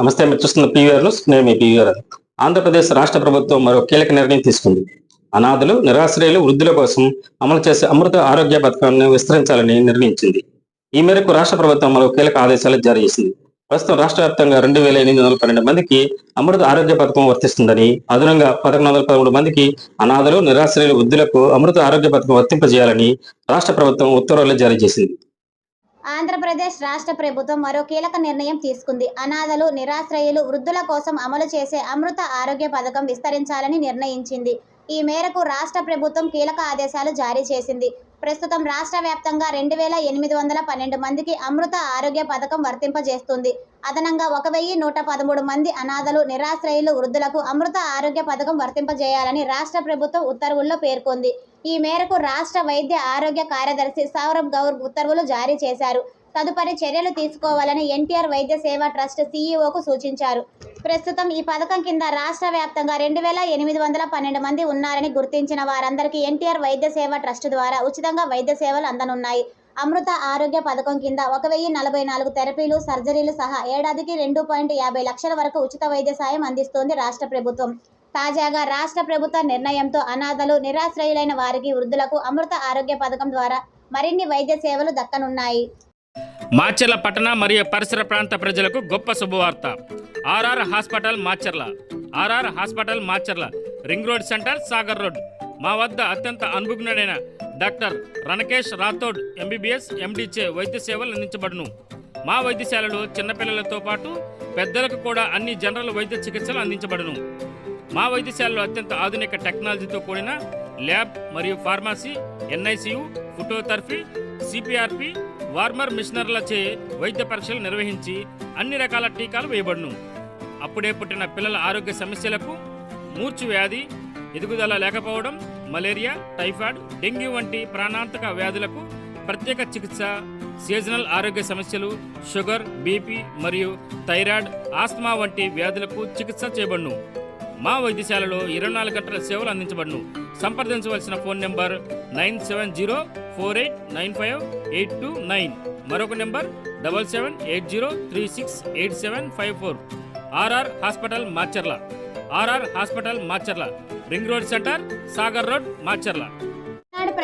నమస్తే మీరు చూస్తున్న పీవీఆర్ న్యూస్ నేను మీ పీవీఆర్ ఆంధ్రప్రదేశ్ రాష్ట్ర ప్రభుత్వం మరో కీలక నిర్ణయం తీసుకుంది. అనాథలు నిరాశ్రయులు వృద్ధుల కోసం అమలు చేసే అమృత ఆరోగ్య పథకాన్ని విస్తరించాలని నిర్ణయించింది. ఈ మేరకు రాష్ట్ర ప్రభుత్వం మరో కీలక ఆదేశాలు జారీ చేసింది. ప్రస్తుతం రాష్ట్ర వ్యాప్తంగా రెండు వేల ఎనిమిది వందల పన్నెండు మందికి అమృత ఆరోగ్య పథకం వర్తిస్తుందని అదనంగా పదకొండు వందల పదమూడు మందికి అనాథలు నిరాశ్రయులు వృద్ధులకు అమృత ఆరోగ్య పథకం వర్తింపజేయాలని రాష్ట్ర ప్రభుత్వం ఉత్తర్వులు జారీ చేసింది. ఆంధ్రప్రదేశ్ రాష్ట్ర ప్రభుత్వం మరో కీలక నిర్ణయం తీసుకుంది. అనాథలు నిరాశ్రయులు వృద్ధుల కోసం అమలు చేసే అమృత ఆరోగ్య పథకం విస్తరించాలని నిర్ణయించింది. ఈ మేరకు రాష్ట్ర ప్రభుత్వం కీలక ఆదేశాలు జారీ చేసింది. ప్రస్తుతం రాష్ట్ర వ్యాప్తంగా రెండు వేల ఎనిమిది వందల పన్నెండు మందికి అమృత ఆరోగ్య పథకం వర్తింపజేస్తుంది. అదనంగా ఒక వెయ్యి నూట పదమూడు మంది అనాథలు నిరాశ్రయులు వృద్ధులకు అమృత ఆరోగ్య పథకం వర్తింపజేయాలని రాష్ట్ర ప్రభుత్వం ఉత్తర్వుల్లో పేర్కొంది. ఈ మేరకు రాష్ట్ర వైద్య ఆరోగ్య కార్యదర్శి సౌరభ్ గౌర్ ఉత్తర్వులు జారీ చేశారు. తదుపరి చర్యలు తీసుకోవాలని ఎన్టీఆర్ వైద్య సేవ ట్రస్ట్ సీఈఓకు సూచించారు. ప్రస్తుతం ఈ పథకం కింద రాష్ట్ర వ్యాప్తంగా రెండు వేల ఎనిమిది వందల పన్నెండు మంది ఉన్నారని గుర్తించిన వారందరికీ ఎన్టీఆర్ వైద్య సేవ ట్రస్ట్ ద్వారా ఉచితంగా వైద్య సేవలు అందనున్నాయి. అమృత ఆరోగ్య పథకం కింద ఒక వెయ్యి నలభై నాలుగు థెరపీలు సర్జరీలు సహా ఏడాదికి రెండు పాయింట్ యాభై లక్షల వరకు ఉచిత వైద్య సాయం అందిస్తోంది రాష్ట్ర ప్రభుత్వం. తాజాగా రాష్ట్ర ప్రభుత్వ నిర్ణయంతో అనాథలు నిరాశ్రయులైన వారికి వృద్ధులకు అమృత ఆరోగ్య పథకం ద్వారా మరిన్ని వైద్య సేవలు దక్కనున్నాయి. మాచర్ల పట్టణ మరియు పరిసర ప్రాంత ప్రజలకు గొప్ప శుభవార్త. RR hospital Macherla. RR hospital Macherla. Ring road centre Sagar road. మా వద్ద అత్యంత అనుభజ్ఞుడైన డాక్టర్ రణకేష్ రాథోడ్ ఎంబీబీఎస్ ఎండిచే వైద్య సేవలు అందించబడును. మా వైద్యశాలలో చిన్నపిల్లలతో పాటు పెద్దలకు కూడా అన్ని జనరల్ వైద్య చికిత్సలు అందించబడును. మా వైద్యశాలలో అత్యంత ఆధునిక టెక్నాలజీతో కూడిన ల్యాబ్ మరియు pharmacy NICU phototherapy CPRP warmer మిషనర్లచే వైద్య పరీక్షలు నిర్వహించి అన్ని రకాల టీకాలు వేయబడును. అప్పుడే పుట్టిన పిల్లల ఆరోగ్య సమస్యలకు మూర్చు వ్యాధి ఎదుగుదల లేకపోవడం మలేరియా టైఫాయిడ్ డెంగ్యూ వంటి ప్రాణాంతక వ్యాధులకు ప్రత్యేక చికిత్స సీజనల్ ఆరోగ్య సమస్యలు షుగర్ బీపీ మరియు థైరాయిడ్ ఆస్మా వంటి వ్యాధులకు చికిత్స చేయబడును. మా వైద్యశాలలో ఇరవై నాలుగు గంటల సేవలు అందించబడును. సంప్రదించవలసిన phone number nine seven zero four eight nine five eight two nine. మరొక number double seven eight zero three six eight seven five four. RR hospital Macherla. RR hospital Macherla. Ring road centre Sagar road Macherla.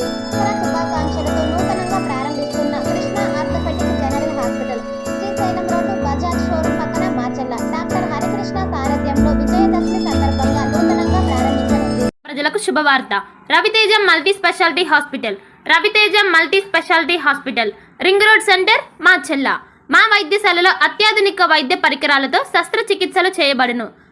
శుభాకాంక్షలతో నూతనంగా ప్రారంభిస్తున్న Krishna general hospital Srisailam road Bajaj పక్కన doctor Harikrishna సారథ్యంలో విజయదశమి సందర్భంగా నూతనంగా ప్రారంభించనుంది. ప్రజలకు శుభవార్త. Raviteja multi speciality hospital Raviteja multi speciality hospital ring road centre Macherla మా వైద్యశాలలో అత్యాధునిక వైద్య పరికరాలతో శస్త్రచికిత్సలు చేయబడును.